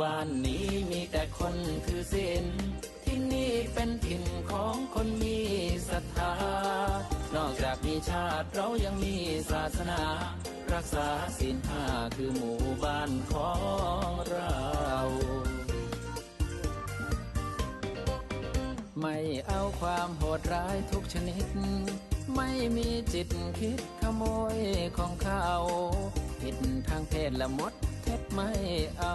บ้านนี้มีแต่คนถือศีลที่นี่เป็นถิ่นของคนมีศรัทธา นอกจากมีชาติเรายังมีศาสนา รักษาศีลห้าคือหมู่บ้านของเราไม่เอาความโหดร้ายทุกชนิด ไม่มีจิตคิดขโมยของเขา ผิดทางเพศละมดเท็จไม่เอา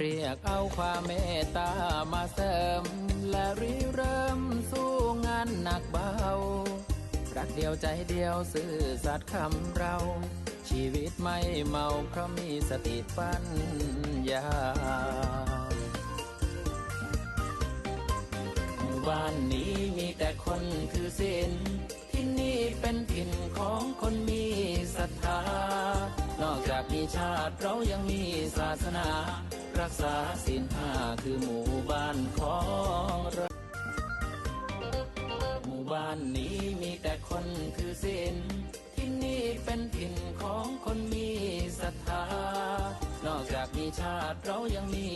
เรียกเอาความเมตตามาเสริม และริเริ่มสู้งานหนักเบา รักเดียวใจเดียวซื่อสัตย์คำเรา ชีวิตไม่เมาเพราะมีสติปัญญาบ้านนี้มีแต่คนถือศีลที่นี่เป็นถิ่นของคนมีศรัทธา นอกจากมีชาติเรายังมีศาสนา รักษาศีลห้าคือหมู่บ้านของเราหมู่บ้านนี้มีแต่คนคือศีลที่นี่เป็นถิ่นของคนมีศรัทธานอกจากมีชาติเรายังมี